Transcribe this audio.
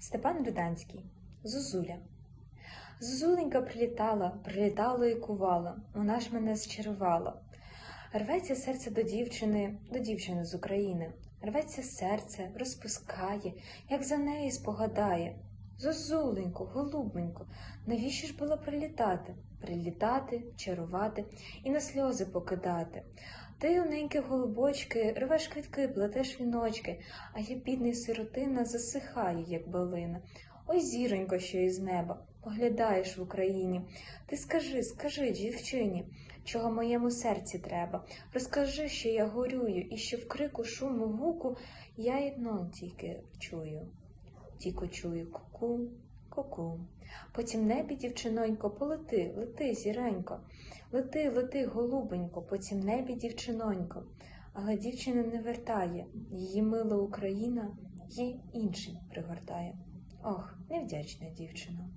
Степан Руданський Зозуля. Зозуленька прилітала, прилітала і кувала, вона ж мене зчарувала. Рветься серце до дівчини, до дівчини з України. Рветься серце, розпускає, як за неї спогадає. Зозуленько, голубенько, навіщо ж було прилітати? Прилітати, чарувати і на сльози покидати. Ти, юненькі голубочки, рвеш квітки, плетеш віночки, а я, бідний сиротина, засихаю, як балина. Ой, зіронько, що із неба, поглядаєш в Україні. Ти скажи, скажи, дівчині, чого моєму серці треба. Розкажи, що я горюю, і що в крику, шуму, гуку я одно тільки чую. Тільки чую ку-ку, ку-ку. Потім небі, дівчинонько, полети, лети, зіренько. Лети, лети, голубенько, потім небі, дівчинонько. Але дівчина не вертає, її мила Україна їй іншим пригортає. Ох, невдячна дівчина.